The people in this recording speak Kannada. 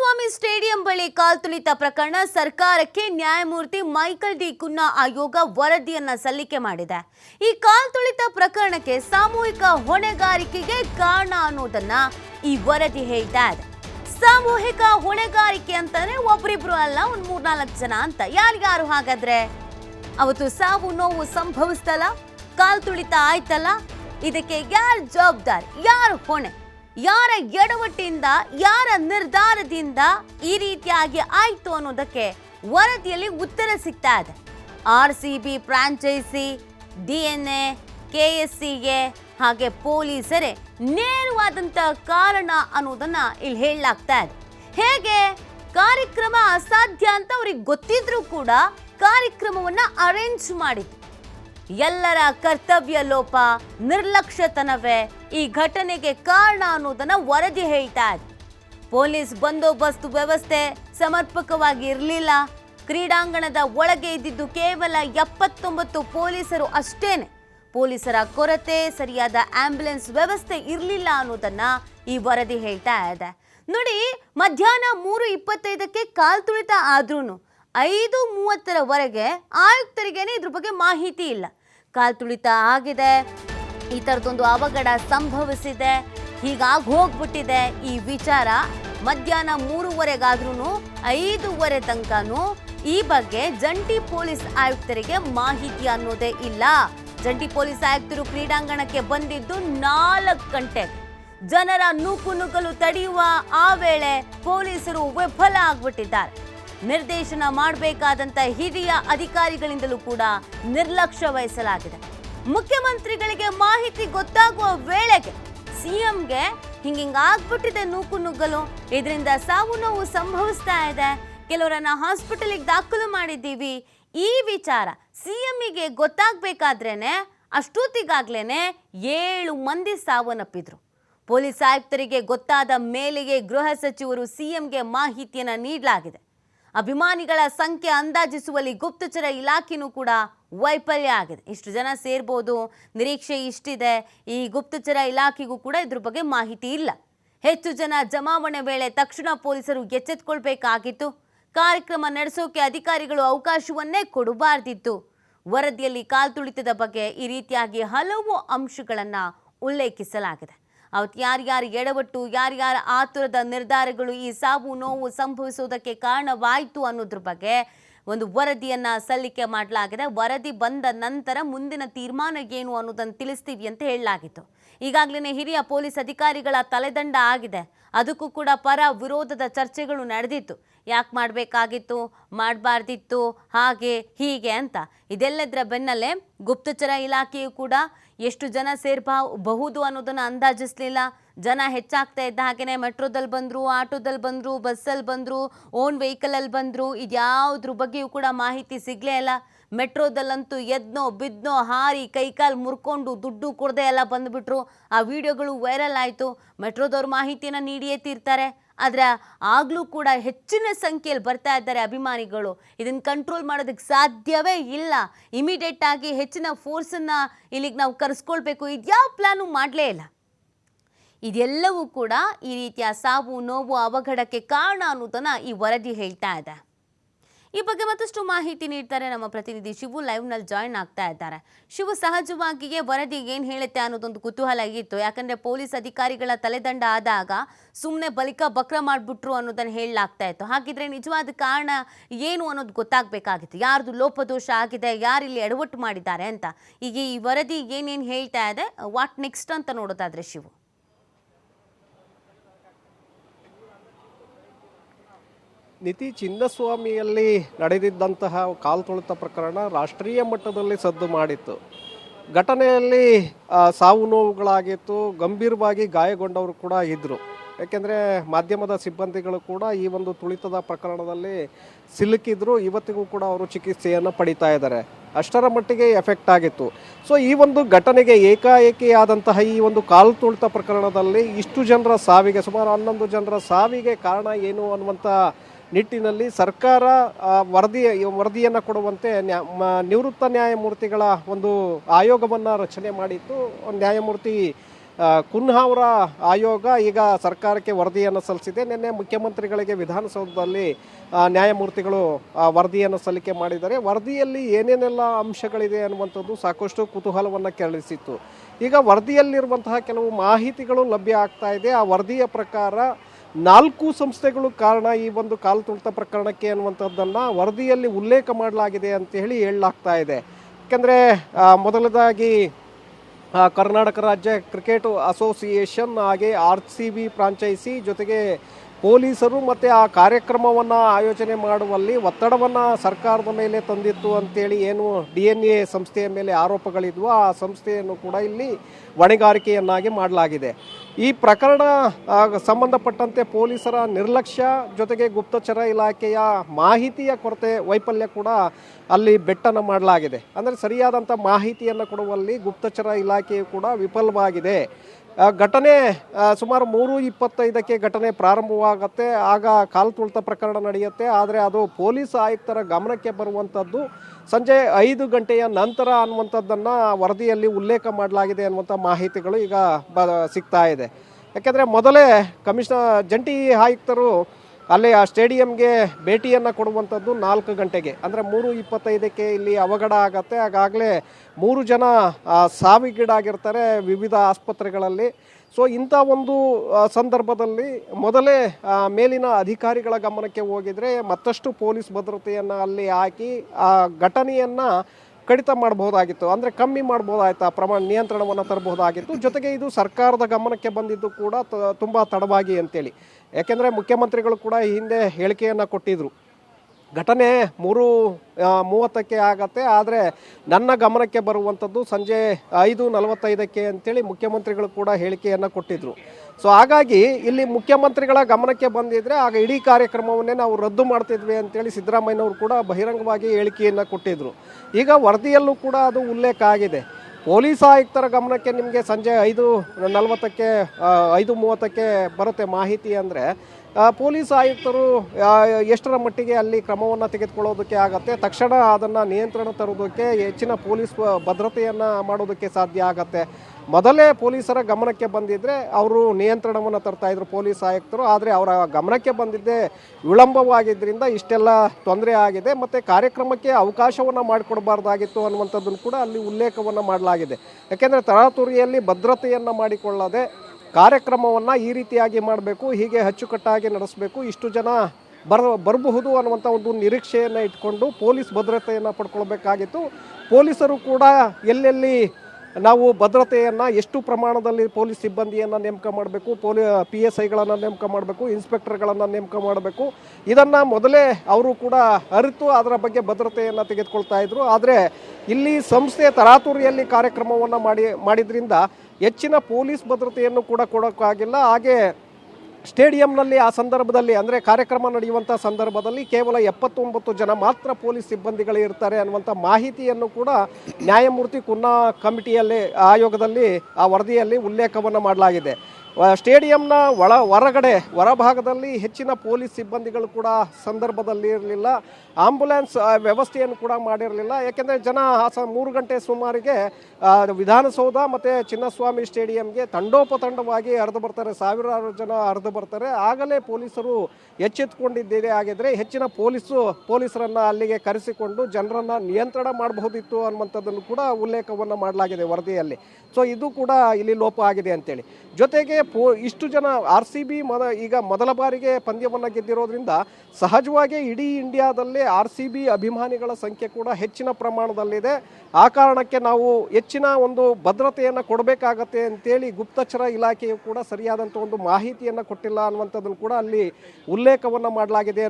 ಚಿನ್ನಸ್ವಾಮಿ ಸ್ಟೇಡಿಯಂ ಬಳಿ ಕಾಲ್ತುಳಿತ ಪ್ರಕರಣ ಸರ್ಕಾರಕ್ಕೆ ನ್ಯಾಯಮೂರ್ತಿ ಮೈಕಲ್ ಡಿ ಕುನ್ನಾ ಆಯೋಗ ವರದಿಯನ್ನ ಸಲ್ಲಿಕೆ ಮಾಡಿದೆ. ಈ ಕಾಲ್ತುಳಿತ ಪ್ರಕರಣಕ್ಕೆ ಸಾಮೂಹಿಕ ಹೊಣೆಗಾರಿಕೆಗೆ ಕಾರಣ ಅನ್ನೋದನ್ನ ಈ ವರದಿ ಹೇಳ್ತಾ ಇದೆ. ಸಾಮೂಹಿಕ ಹೊಣೆಗಾರಿಕೆ ಅಂತಾನೆ ಒಬ್ರಿಬ್ರು ಅಲ್ಲ, ಒಂದ್ ಮೂರ್ನಾಲ್ಕು ಜನ ಅಂತ. ಯಾರ್ಯಾರು ಹಾಗಾದ್ರೆ? ಅವತ್ತು ಸಾವು ನೋವು ಸಂಭವಿಸ್ತಲ್ಲ ಕಾಲ್ತುಳಿತ ಆಯ್ತಲ್ಲ? ಇದಕ್ಕೆ ಯಾರು ಜವಾಬ್ದಾರಿ? ಯಾರು ಹೊಣೆ? ಯಾರ ಎಡವಟ್ಟಿಂದ, ಯಾರ ನಿರ್ಧಾರದಿಂದ ಈ ರೀತಿಯಾಗಿ ಆಯಿತು ಅನ್ನೋದಕ್ಕೆ ವರದಿಯಲ್ಲಿ ಉತ್ತರ ಸಿಗ್ತಾ ಇದೆ. R C B franchise D N A K S ಸಿಗೆ ಹಾಗೆ ಪೊಲೀಸರೇ ನೇರವಾದಂತ ಕಾರಣ ಅನ್ನೋದನ್ನ ಇಲ್ಲಿ ಹೇಳಲಾಗ್ತಾ ಇದೆ. ಹೇಗೆ? ಕಾರ್ಯಕ್ರಮ ಅಸಾಧ್ಯ ಅಂತ ಅವ್ರಿಗೆ ಗೊತ್ತಿದ್ರೂ ಕೂಡ ಕಾರ್ಯಕ್ರಮವನ್ನ ಅರೇಂಜ್ ಮಾಡಿದ್ರು. ಎಲ್ಲರ ಕರ್ತವ್ಯ ಲೋಪ, ನಿರ್ಲಕ್ಷ್ಯತನವೇ ಈ ಘಟನೆಗೆ ಕಾರಣ ಅನ್ನೋದನ್ನ ವರದಿ ಹೇಳ್ತಾ ಇದೆ. ಪೊಲೀಸ್ ಬಂದೋಬಸ್ತ್ ವ್ಯವಸ್ಥೆ ಸಮರ್ಪಕವಾಗಿ ಇರಲಿಲ್ಲ ಕ್ರೀಡಾಂಗಣದ ಒಳಗೆ ಇದ್ದಿದ್ದು ಕೇವಲ ಎಪ್ಪತ್ತೊಂಬತ್ತು ಪೊಲೀಸರು ಅಷ್ಟೇನೆ. ಪೊಲೀಸರ ಕೊರತೆ, ಸರಿಯಾದ ಆಂಬ್ಯುಲೆನ್ಸ್ ವ್ಯವಸ್ಥೆ ಇರಲಿಲ್ಲ ಅನ್ನೋದನ್ನ ಈ ವರದಿ ಹೇಳ್ತಾ ಇದೆ. ನೋಡಿ, ಮಧ್ಯಾಹ್ನ ಮೂರು ಇಪ್ಪತ್ತೈದಕ್ಕೆ ಕಾಲ್ ತುಳಿತ ಆದ್ರೂ ಐದು ಮೂವತ್ತರವರೆಗೆ ಆಯುಕ್ತರಿಗೇನೆ ಇದ್ರ ಬಗ್ಗೆ ಮಾಹಿತಿ ಇಲ್ಲ. ತುಳಿತ ಆಗಿದೆ. ಈ ಥರದೊಂದು ಅವಘಡ ಸಂಭವಿಸಿದೆ. ಹೀಗಾಗಿ ಹೋಗ್ಬಿಟ್ಟಿದೆ ಈ ವಿಚಾರ. ಮಧ್ಯಾಹ್ನ ಮೂರುವರೆಗಾದ್ರೂ ಐದೂವರೆ ತನಕನೂ ಈ ಬಗ್ಗೆ ಜಂಟಿ ಪೊಲೀಸ್ ಆಯುಕ್ತರಿಗೆ ಮಾಹಿತಿ ಅನ್ನೋದೇ ಇಲ್ಲ. ಜಂಟಿ ಪೊಲೀಸ್ ಆಯುಕ್ತರು ಕ್ರೀಡಾಂಗಣಕ್ಕೆ ಬಂದಿದ್ದು ನಾಲ್ಕು ಗಂಟೆ ಜನರ ನೂಕು ನುಗ್ಗಲು ತಡೆಯುವ ಆ ವೇಳೆ ಪೊಲೀಸರು ವಿಫಲ ಆಗ್ಬಿಟ್ಟಿದ್ದಾರೆ. ನಿರ್ದೇಶನ ಮಾಡಬೇಕಾದಂತ ಹಿರಿಯ ಅಧಿಕಾರಿಗಳಿಂದಲೂ ಕೂಡ ನಿರ್ಲಕ್ಷ್ಯ ವಹಿಸಲಾಗಿದೆ. ಮುಖ್ಯಮಂತ್ರಿಗಳಿಗೆ ಮಾಹಿತಿ ಗೊತ್ತಾಗುವ ವೇಳೆಗೆ ಸಿಎಂಗೆ ಹಿಂಗಿಂಗ್ ಆಗ್ಬಿಟ್ಟಿದೆ ನೂಕು ನುಗ್ಗಲು ಇದರಿಂದ ಸಾವು ನೋವು ಸಂಭವಿಸ್ತಾ ಇದೆ. ಕೆಲವರನ್ನ ಹಾಸ್ಪಿಟಲಿಗೆ ದಾಖಲು ಮಾಡಿದ್ದೀವಿ. ಈ ವಿಚಾರ ಸಿಎಂಗೆ ಗೊತ್ತಾಗ್ಬೇಕಾದ್ರೇನೆ ಅಷ್ಟೊತ್ತಿಗಾಗ್ಲೇ ಏಳು ಮಂದಿ ಸಾವನ್ನಪ್ಪಿದ್ರು. ಪೊಲೀಸ್ ಆಯುಕ್ತರಿಗೆ ಗೊತ್ತಾದ ಮೇಲೆಯೇ ಗೃಹ ಸಚಿವರು ಸಿಎಂಗೆ ಮಾಹಿತಿಯನ್ನ ನೀಡಲಾಗಿದೆ. ಅಭಿಮಾನಿಗಳ ಸಂಖ್ಯೆ ಅಂದಾಜಿಸುವಲ್ಲಿ ಗುಪ್ತಚರ ಇಲಾಖೆನೂ ಕೂಡ ವೈಫಲ್ಯ ಆಗಿದೆ. ಇಷ್ಟು ಜನ ಸೇರ್ಬೋದು, ನಿರೀಕ್ಷೆ ಇಷ್ಟಿದೆ, ಈ ಗುಪ್ತಚರ ಇಲಾಖೆಗೂ ಕೂಡ ಇದ್ರ ಬಗ್ಗೆ ಮಾಹಿತಿ ಇಲ್ಲ. ಹೆಚ್ಚು ಜನ ಜಮಾವಣೆ ವೇಳೆ ತಕ್ಷಣ ಪೊಲೀಸರು ಎಚ್ಚೆತ್ಕೊಳ್ಬೇಕಾಗಿತ್ತು. ಕಾರ್ಯಕ್ರಮ ನಡೆಸೋಕೆ ಅಧಿಕಾರಿಗಳು ಅವಕಾಶವನ್ನೇ ಕೊಡಬಾರ್ದಿತ್ತು. ವರದಿಯಲ್ಲಿ ಕಾಲ್ತುಳಿತದ ಬಗ್ಗೆ ಈ ರೀತಿಯಾಗಿ ಹಲವು ಅಂಶಗಳನ್ನು ಉಲ್ಲೇಖಿಸಲಾಗಿದೆ. ಅವತ್ತು ಯಾರ್ಯಾರ ಎಡವಟ್ಟು, ಯಾರ್ಯಾರ ಆತುರದ ನಿರ್ಧಾರಗಳು ಈ ಸಾವು ನೋವು ಸಂಭವಿಸುವುದಕ್ಕೆ ಕಾರಣವಾಯಿತು ಅನ್ನೋದ್ರ ಬಗ್ಗೆ ಒಂದು ವರದಿಯನ್ನು ಸಲ್ಲಿಕೆ ಮಾಡಲಾಗಿದೆ. ವರದಿ ಬಂದ ನಂತರ ಮುಂದಿನ ತೀರ್ಮಾನ ಏನು ಅನ್ನೋದನ್ನು ತಿಳಿಸ್ತೀವಿ ಅಂತ ಹೇಳಲಾಗಿತ್ತು. ಈಗಾಗಲೇ ಹಿರಿಯ ಪೊಲೀಸ್ ಅಧಿಕಾರಿಗಳ ತಲೆದಂಡ ಆಗಿದೆ. ಅದಕ್ಕೂ ಕೂಡ ಪರ ವಿರೋಧದ ಚರ್ಚೆಗಳು ನಡೆದಿತ್ತು. ಯಾಕೆ ಮಾಡಬೇಕಾಗಿತ್ತು, ಮಾಡಬಾರ್ದಿತ್ತು, ಹಾಗೆ ಹೀಗೆ ಅಂತ. ಇದೆಲ್ಲದರ ಬೆನ್ನಲ್ಲೇ ಗುಪ್ತಚರ ಇಲಾಖೆಯು ಕೂಡ ಎಷ್ಟು ಜನ ಸೇರ್ಬಹುದು ಅನ್ನೋದನ್ನು ಅಂದಾಜಿಸ್ಲಿಲ್ಲ. ಜನ ಹೆಚ್ಚಾಗ್ತಾ ಇದ್ದ ಹಾಗೆಯೇ ಮೆಟ್ರೋದಲ್ಲಿ ಬಂದರು ಆಟೋದಲ್ಲಿ ಬಂದರು ಬಸ್ಸಲ್ಲಿ ಬಂದರು, ಓನ್ ವೆಹಿಕಲಲ್ಲಿ ಬಂದರು, ಇದ್ಯಾವುದ್ರ ಬಗ್ಗೆಯೂ ಕೂಡ ಮಾಹಿತಿ ಸಿಗಲೇ ಇಲ್ಲ. ಮೆಟ್ರೋದಲ್ಲಂತೂ ಎದ್ನೋ, ಬಿದ್ನೋ, ಹಾರಿ, ಕೈಕಾಲು ಮುರ್ಕೊಂಡು ದುಡ್ಡು ಕೊಡದೆ ಎಲ್ಲ ಬಂದುಬಿಟ್ರು. ಆ ವಿಡಿಯೋಗಳು ವೈರಲ್ ಆಯಿತು. ಮೆಟ್ರೋದವ್ರ ಮಾಹಿತಿಯನ್ನು ನೀಡಿಯೇ ತೀರ್ತಾರೆ. ಆದರೆ ಆಗಲೂ ಕೂಡ ಹೆಚ್ಚಿನ ಸಂಖ್ಯೆಯಲ್ಲಿ ಬರ್ತಾ ಇದ್ದಾರೆ ಅಭಿಮಾನಿಗಳು. ಇದನ್ನು ಕಂಟ್ರೋಲ್ ಮಾಡೋದಕ್ಕೆ ಸಾಧ್ಯವೇ ಇಲ್ಲ. ಇಮಿಡಿಯೇಟ್ ಆಗಿ ಹೆಚ್ಚಿನ ಫೋರ್ಸನ್ನು ಇಲ್ಲಿಗೆ ನಾವು ಕರೆಸ್ಕೊಳ್ಬೇಕು. ಇದ್ಯಾವ ಪ್ಲ್ಯಾನು ಮಾಡಲೇ ಇಲ್ಲ. ಇದೆಲ್ಲವೂ ಕೂಡ ಈ ರೀತಿಯ ಸಾವು, ನೋವು, ಅವಘಡಕ್ಕೆ ಕಾರಣ ಅನ್ನೋದನ್ನು ಈ ವರದಿ ಹೇಳ್ತಾ ಇದೆ. ಈ ಬಗ್ಗೆ ಮತ್ತಷ್ಟು ಮಾಹಿತಿ ನೀಡ್ತಾರೆ ನಮ್ಮ ಪ್ರತಿನಿಧಿ ಶಿವು ಲೈವ್ನಲ್ಲಿ ಜಾಯಿನ್ ಆಗ್ತಾ ಇದ್ದಾರೆ. ಶಿವು, ಸಹಜವಾಗಿಯೇ ವರದಿ ಏನು ಹೇಳುತ್ತೆ ಅನ್ನೋದೊಂದು ಕುತೂಹಲ ಇತ್ತು ಯಾಕಂದ್ರೆ ಪೊಲೀಸ್ ಅಧಿಕಾರಿಗಳ ತಲೆದಂಡ ಆದಾಗ ಸುಮ್ಮನೆ ಬಳಿಕ ಬಕ್ರ ಮಾಡಿಬಿಟ್ರು ಅನ್ನೋದನ್ನು ಹೇಳಲಾಗ್ತಾ ಇತ್ತು. ಹಾಗಿದ್ರೆ ನಿಜವಾದ ಕಾರಣ ಏನು ಅನ್ನೋದು ಗೊತ್ತಾಗಬೇಕಾಗಿತ್ತು. ಯಾರ್ದು ಲೋಪದೋಷ ಆಗಿದೆ ಯಾರು ಇಲ್ಲಿ ಎಡವಟ್ಟು ಮಾಡಿದ್ದಾರೆ ಅಂತ. ಈಗ ಈ ವರದಿ ಏನೇನು ಹೇಳ್ತಾ ಇದೆ, ವಾಟ್ ನೆಕ್ಸ್ಟ್ ಅಂತ ನೋಡೋದಾದ್ರೆ ಶಿವು. ನಿತಿ ಚಿನ್ನಸ್ವಾಮಿಯಲ್ಲಿ ನಡೆದಿದ್ದಂತಹ ಕಾಲ್ತುಳಿತ ಪ್ರಕರಣ ರಾಷ್ಟ್ರೀಯ ಮಟ್ಟದಲ್ಲಿ ಸದ್ದು ಮಾಡಿತ್ತು. ಘಟನೆಯಲ್ಲಿ ಸಾವು ನೋವುಗಳಾಗಿತ್ತು, ಗಂಭೀರವಾಗಿ ಗಾಯಗೊಂಡವರು ಕೂಡ ಇದ್ದರು ಯಾಕೆಂದರೆ ಮಾಧ್ಯಮದ ಸಿಬ್ಬಂದಿಗಳು ಕೂಡ ಈ ಒಂದು ತುಳಿತದ ಪ್ರಕರಣದಲ್ಲಿ ಸಿಲುಕಿದ್ರು. ಇವತ್ತಿಗೂ ಕೂಡ ಅವರು ಚಿಕಿತ್ಸೆಯನ್ನು ಪಡಿತಾ ಇದ್ದಾರೆ. ಅಷ್ಟರ ಮಟ್ಟಿಗೆ ಎಫೆಕ್ಟ್ ಆಗಿತ್ತು. ಸೊ, ಈ ಒಂದು ಘಟನೆಗೆ ಏಕಾಏಕಿ ಆದಂತಹ ಈ ಒಂದು ಕಾಲು ತುಳಿತ ಪ್ರಕರಣದಲ್ಲಿ ಇಷ್ಟು ಜನರ ಸಾವಿಗೆ, ಸುಮಾರು ಹನ್ನೊಂದು ಜನರ ಸಾವಿಗೆ ಕಾರಣ ಏನು ಅನ್ನುವಂಥ ನಿಟ್ಟಿನಲ್ಲಿ ಸರ್ಕಾರ ವರದಿ ವರದಿಯನ್ನು ಕೊಡುವಂತೆ ನ್ಯಾ ನಿವೃತ್ತ ನ್ಯಾಯಮೂರ್ತಿಗಳ ಒಂದು ಆಯೋಗವನ್ನು ರಚನೆ ಮಾಡಿತ್ತು. ನ್ಯಾಯಮೂರ್ತಿ ಕುನ್ಹಾ ಆಯೋಗ ಈಗ ಸರ್ಕಾರಕ್ಕೆ ವರದಿಯನ್ನು ಸಲ್ಲಿಸಿದೆ. ನಿನ್ನೆ ಮುಖ್ಯಮಂತ್ರಿಗಳಿಗೆ ವಿಧಾನಸೌಧದಲ್ಲಿ ನ್ಯಾಯಮೂರ್ತಿಗಳು ವರದಿಯನ್ನು ಸಲ್ಲಿಕೆ ಮಾಡಿದ್ದಾರೆ. ವರದಿಯಲ್ಲಿ ಏನೇನೆಲ್ಲ ಅಂಶಗಳಿದೆ ಅನ್ನುವಂಥದ್ದು ಸಾಕಷ್ಟು ಕುತೂಹಲವನ್ನು ಕೆರಳಿಸಿತ್ತು. ಈಗ ವರದಿಯಲ್ಲಿರುವಂತಹ ಕೆಲವು ಮಾಹಿತಿಗಳು ಲಭ್ಯ ಆಗ್ತಾ ಇದೆ. ಆ ವರದಿಯ ಪ್ರಕಾರ ನಾಲ್ಕು ಸಂಸ್ಥೆಗಳು ಕಾರಣ ಈ ಒಂದು ಕಾಲು ತುಳಿತ ಪ್ರಕರಣಕ್ಕೆ ಅನ್ನುವಂಥದ್ದನ್ನು ವರದಿಯಲ್ಲಿ ಉಲ್ಲೇಖ ಮಾಡಲಾಗಿದೆ ಅಂತ ಹೇಳಿ ಹೇಳಲಾಗ್ತಾ ಇದೆ. ಯಾಕೆಂದರೆ ಮೊದಲದಾಗಿ ಕರ್ನಾಟಕ ರಾಜ್ಯ ಕ್ರಿಕೆಟ್ ಅಸೋಸಿಯೇಷನ್ ಹಾಗೆ ಆರ್ ಸಿ ಬಿ ಫ್ರಾಂಚೈಸಿ ಜೊತೆಗೆ ಪೊಲೀಸರು ಮತ್ತು ಆ ಕಾರ್ಯಕ್ರಮವನ್ನು ಆಯೋಜನೆ ಮಾಡುವಲ್ಲಿ ಒತ್ತಡವನ್ನು ಸರ್ಕಾರದ ಮೇಲೆ ತಂದಿತ್ತು ಅಂತೇಳಿ ಏನು ಡಿ ಎನ್ ಎ ಸಂಸ್ಥೆಯ ಮೇಲೆ ಆರೋಪಗಳಿದ್ವು. ಆ ಸಂಸ್ಥೆಯನ್ನು ಕೂಡ ಇಲ್ಲಿ ಹೊಣೆಗಾರಿಕೆಯನ್ನಾಗಿ ಮಾಡಲಾಗಿದೆ. ಈ ಪ್ರಕರಣ ಸಂಬಂಧಪಟ್ಟಂತೆ ಪೊಲೀಸರ ನಿರ್ಲಕ್ಷ್ಯ ಜೊತೆಗೆ ಗುಪ್ತಚರ ಇಲಾಖೆಯ ಮಾಹಿತಿಯ ಕೊರತೆ ವೈಫಲ್ಯ ಕೂಡ ಅಲ್ಲಿ ಬೆಟ್ಟನ ಮಾಡಲಾಗಿದೆ. ಅಂದರೆ ಸರಿಯಾದಂಥ ಮಾಹಿತಿಯನ್ನು ಕೊಡುವಲ್ಲಿ ಗುಪ್ತಚರ ಇಲಾಖೆಯು ಕೂಡ ವಿಫಲವಾಗಿದೆ. ಘಟನೆ ಸುಮಾರು ಮೂರು ಇಪ್ಪತ್ತೈದಕ್ಕೆ ಘಟನೆ ಪ್ರಾರಂಭವಾಗುತ್ತೆ. ಆಗ ಕಾಲು ತುಳಿತ ಪ್ರಕರಣ ನಡೆಯುತ್ತೆ. ಆದರೆ ಅದು ಪೊಲೀಸ್ ಆಯುಕ್ತರ ಗಮನಕ್ಕೆ ಬರುವಂಥದ್ದು ಸಂಜೆ ಐದು ಗಂಟೆಯ ನಂತರ ಅನ್ನುವಂಥದ್ದನ್ನು ವರದಿಯಲ್ಲಿ ಉಲ್ಲೇಖ ಮಾಡಲಾಗಿದೆ ಅನ್ನುವಂಥ ಮಾಹಿತಿಗಳು ಈಗ ಬ ಸಿಗ್ತಾ ಇದೆ. ಯಾಕೆಂದರೆ ಮೊದಲೇ ಕಮಿಷನರ್, ಜಂಟಿ ಆಯುಕ್ತರು ಅಲ್ಲಿ ಆ ಸ್ಟೇಡಿಯಂಗೆ ಭೇಟಿಯನ್ನು ಕೊಡುವಂಥದ್ದು ನಾಲ್ಕು ಗಂಟೆಗೆ. ಅಂದರೆ ಮೂರು ಇಪ್ಪತ್ತೈದಕ್ಕೆ ಇಲ್ಲಿ ಅವಘಡ ಆಗತ್ತೆ. ಆಗಾಗಲೇ ಮೂರು ಜನ ಸಾವಿಗೀಡಾಗಿರ್ತಾರೆ ವಿವಿಧ ಆಸ್ಪತ್ರೆಗಳಲ್ಲಿ. ಸೊ ಇಂಥ ಒಂದು ಸಂದರ್ಭದಲ್ಲಿ ಮೊದಲೇ ಮೇಲಿನ ಅಧಿಕಾರಿಗಳ ಗಮನಕ್ಕೆ ಹೋಗಿದರೆ ಮತ್ತಷ್ಟು ಪೊಲೀಸ್ ಭದ್ರತೆಯನ್ನು ಅಲ್ಲಿ ಹಾಕಿ, ಆ, ಘಟನೆಯನ್ನು ಕಡಿತ ಮಾಡಬಹುದಾಗಿತ್ತು. ಅಂದರೆ ಕಮ್ಮಿ ಮಾಡ್ಬೋದಾಯ್ತು ಆ ಪ್ರಮಾಣ ನಿಯಂತ್ರಣವನ್ನು ತರಬಹುದಾಗಿತ್ತು. ಜೊತೆಗೆ ಇದು ಸರ್ಕಾರದ ಗಮನಕ್ಕೆ ಬಂದಿದ್ದು ಕೂಡ ತುಂಬ ತಡವಾಗಿ ಅಂತೇಳಿ. ಯಾಕೆಂದರೆ ಮುಖ್ಯಮಂತ್ರಿಗಳು ಕೂಡ ಹಿಂದೆ ಹೇಳಿಕೆಯನ್ನು ಕೊಟ್ಟಿದ್ರು. ಘಟನೆ ಮೂರು ಮೂವತ್ತಕ್ಕೆ ಆಗತ್ತೆ. ಆದರೆ ನನ್ನ ಗಮನಕ್ಕೆ ಬರುವಂಥದ್ದು ಸಂಜೆ ಐದು ನಲವತ್ತೈದಕ್ಕೆ ಅಂತೇಳಿ ಮುಖ್ಯಮಂತ್ರಿಗಳು ಕೂಡ ಹೇಳಿಕೆಯನ್ನು ಕೊಟ್ಟಿದ್ರು. ಸೊ, ಹಾಗಾಗಿ ಇಲ್ಲಿ ಮುಖ್ಯಮಂತ್ರಿಗಳ ಗಮನಕ್ಕೆ ಬಂದಿದ್ರೆ ಆಗ ಇಡೀ ಕಾರ್ಯಕ್ರಮವನ್ನೇ ನಾವು ರದ್ದು ಮಾಡ್ತಿದ್ವಿ ಅಂತೇಳಿ ಸಿದ್ದರಾಮಯ್ಯನವರು ಕೂಡ ಬಹಿರಂಗವಾಗಿ ಹೇಳಿಕೆಯನ್ನು ಕೊಟ್ಟಿದ್ರು. ಈಗ ವರದಿಯಲ್ಲೂ ಕೂಡ ಅದು ಉಲ್ಲೇಖ ಆಗಿದೆ. ಪೊಲೀಸ್ ಆಯುಕ್ತರ ಗಮನಕ್ಕೆ ನಿಮಗೆ ಸಂಜೆ ಐದು ನಲವತ್ತಕ್ಕೆ ಐದು ಮೂವತ್ತಕ್ಕೆ ಬರುತ್ತೆ ಮಾಹಿತಿ ಅಂದರೆ ಪೊಲೀಸ್ ಆಯುಕ್ತರು ಎಷ್ಟರ ಮಟ್ಟಿಗೆ ಅಲ್ಲಿ ಕ್ರಮವನ್ನು ತೆಗೆದುಕೊಳ್ಳೋದಕ್ಕೆ ಆಗತ್ತೆ, ತಕ್ಷಣ ಅದನ್ನು ನಿಯಂತ್ರಣ ತರೋದಕ್ಕೆ ಹೆಚ್ಚಿನ ಪೊಲೀಸ್ ಭದ್ರತೆಯನ್ನು ಮಾಡೋದಕ್ಕೆ ಸಾಧ್ಯ ಆಗತ್ತೆ. ಮೊದಲೇ ಪೊಲೀಸರ ಗಮನಕ್ಕೆ ಬಂದಿದ್ದರೆ ಅವರು ನಿಯಂತ್ರಣವನ್ನು ತರ್ತಾ ಇದ್ರು ಪೊಲೀಸ್ ಆಯುಕ್ತರು, ಆದರೆ ಅವರ ಗಮನಕ್ಕೆ ಬಂದಿದ್ದೇ ವಿಳಂಬವಾಗಿದ್ದರಿಂದ ಇಷ್ಟೆಲ್ಲ ತೊಂದರೆ ಆಗಿದೆ. ಮತ್ತು ಕಾರ್ಯಕ್ರಮಕ್ಕೆ ಅವಕಾಶವನ್ನು ಮಾಡಿಕೊಡಬಾರ್ದಾಗಿತ್ತು ಅನ್ನುವಂಥದ್ದನ್ನು ಕೂಡ ಅಲ್ಲಿ ಉಲ್ಲೇಖವನ್ನು ಮಾಡಲಾಗಿದೆ. ಯಾಕೆಂದರೆ ತರಾತುರಿಯಲ್ಲಿ ಭದ್ರತೆಯನ್ನು ಮಾಡಿಕೊಳ್ಳದೆ ಕಾರ್ಯಕ್ರಮವನ್ನು ಈ ರೀತಿಯಾಗಿ ಮಾಡಬೇಕು, ಹೀಗೆ ಅಚ್ಚುಕಟ್ಟಾಗಿ ನಡೆಸಬೇಕು, ಇಷ್ಟು ಜನ ಬರ, ಬರಬಹುದು ಅನ್ನುವಂಥ ಒಂದು ನಿರೀಕ್ಷೆಯನ್ನು ಇಟ್ಕೊಂಡು ಪೊಲೀಸ್ ಭದ್ರತೆಯನ್ನು ಪಡ್ಕೊಳ್ಬೇಕಾಗಿತ್ತು. ಪೊಲೀಸರು ಕೂಡ ಎಲ್ಲೆಲ್ಲಿ ನಾವು ಭದ್ರತೆಯನ್ನು ಎಷ್ಟು ಪ್ರಮಾಣದಲ್ಲಿ ಪೊಲೀಸ್ ಸಿಬ್ಬಂದಿಯನ್ನು ನೇಮಕ ಮಾಡಬೇಕು, ಪೊಲೀ, ಪಿ ಎಸ್ ಐಗಳನ್ನು ನೇಮಕ ಮಾಡಬೇಕು, ಇನ್ಸ್ಪೆಕ್ಟರ್ಗಳನ್ನು ನೇಮಕ ಮಾಡಬೇಕು, ಇದನ್ನು ಮೊದಲೇ ಅವರು ಕೂಡ ಅರಿತು ಅದರ ಬಗ್ಗೆ ಭದ್ರತೆಯನ್ನು ತೆಗೆದುಕೊಳ್ತಾ ಇದ್ದರು ಆದರೆ ಇಲ್ಲಿ ಸಂಸ್ಥೆ ತರಾತುರಿಯಲ್ಲಿ ಕಾರ್ಯಕ್ರಮವನ್ನು ಮಾಡಿ, ಮಾಡಿದ್ರಿಂದ ಹೆಚ್ಚಿನ ಪೊಲೀಸ್ ಭದ್ರತೆಯನ್ನು ಕೂಡ ಕೊಡೋಕ್ಕಾಗಿಲ್ಲ. ಹಾಗೆ ಸ್ಟೇಡಿಯಂನಲ್ಲಿ ಆ ಸಂದರ್ಭದಲ್ಲಿ, ಅಂದರೆ ಕಾರ್ಯಕ್ರಮ ನಡೆಯುವಂಥ ಸಂದರ್ಭದಲ್ಲಿ ಕೇವಲ ಎಪ್ಪತ್ತೊಂಬತ್ತು ಜನ ಮಾತ್ರ ಪೊಲೀಸ್ ಸಿಬ್ಬಂದಿಗಳು ಇರ್ತಾರೆ ಅನ್ನುವಂಥ ಮಾಹಿತಿಯನ್ನು ಕೂಡ ನ್ಯಾಯಮೂರ್ತಿ ಕುನ್ನಾ ಕಮಿಟಿಯಲ್ಲಿ, ಆಯೋಗದಲ್ಲಿ, ಆ ವರದಿಯಲ್ಲಿ ಉಲ್ಲೇಖವನ್ನು ಮಾಡಲಾಗಿದೆ. ಸ್ಟೇಡಿಯಂನ ಒಳ ಹೊರಗಡೆ, ಹೊರಭಾಗದಲ್ಲಿ ಹೆಚ್ಚಿನ ಪೊಲೀಸ್ ಸಿಬ್ಬಂದಿಗಳು ಕೂಡ ಸಂದರ್ಭದಲ್ಲಿ ಇರಲಿಲ್ಲ. ಆಂಬುಲೆನ್ಸ್ ವ್ಯವಸ್ಥೆಯನ್ನು ಕೂಡ ಮಾಡಿರಲಿಲ್ಲ. ಯಾಕೆಂದರೆ ಜನ ಆ ಮೂರು ಗಂಟೆ ಸುಮಾರಿಗೆ ವಿಧಾನಸೌಧ ಮತ್ತು ಚಿನ್ನಸ್ವಾಮಿ ಸ್ಟೇಡಿಯಂಗೆ ತಂಡೋಪತಂಡವಾಗಿ ಹರಿದು ಬರ್ತಾರೆ. ಸಾವಿರಾರು ಜನ ಹರಿದು ಬರ್ತಾರೆ. ಆಗಲೇ ಪೊಲೀಸರು ಎಚ್ಚೆತ್ತುಕೊಂಡಿದ್ದೇ ಆಗಿದ್ರೆ ಹೆಚ್ಚಿನ ಪೊಲೀಸು, ಪೊಲೀಸರನ್ನು ಅಲ್ಲಿಗೆ ಕರೆಸಿಕೊಂಡು ಜನರನ್ನು ನಿಯಂತ್ರಣ ಮಾಡಬಹುದಿತ್ತು ಅನ್ನುವಂಥದ್ದನ್ನು ಕೂಡ ಉಲ್ಲೇಖವನ್ನು ಮಾಡಲಾಗಿದೆ ವರದಿಯಲ್ಲಿ. ಸೊ, ಇದು ಕೂಡ ಇಲ್ಲಿ ಲೋಪ ಆಗಿದೆ ಅಂತೇಳಿ. ಜೊತೆಗೆ ಪೋ ಇಷ್ಟು ಜನ ಆರ್ ಸಿ ಬಿ ಮೊದ ಈಗ ಮೊದಲ ಬಾರಿಗೆ ಪಂದ್ಯವನ್ನು ಗೆದ್ದಿರೋದ್ರಿಂದ ಸಹಜವಾಗಿ ಇಡೀ ಇಂಡಿಯಾದಲ್ಲಿ ಆರ್ ಸಿ ಬಿ ಅಭಿಮಾನಿಗಳ ಸಂಖ್ಯೆ ಕೂಡ ಹೆಚ್ಚಿನ ಪ್ರಮಾಣದಲ್ಲಿದೆ. ಆ ಕಾರಣಕ್ಕೆ ನಾವು ಹೆಚ್ಚಿನ ಒಂದು ಭದ್ರತೆಯನ್ನು ಕೊಡಬೇಕಾಗತ್ತೆ ಅಂತೇಳಿ ಗುಪ್ತಚರ ಇಲಾಖೆಯು ಕೂಡ ಸರಿಯಾದಂಥ ಒಂದು ಮಾಹಿತಿಯನ್ನು ಕೊಟ್ಟಿಲ್ಲ ಅನ್ನುವಂಥದ್ದನ್ನು ಕೂಡ ಅಲ್ಲಿ ಉಲ್ಲೇಖವನ್ನು ಮಾಡಲಾಗಿದೆ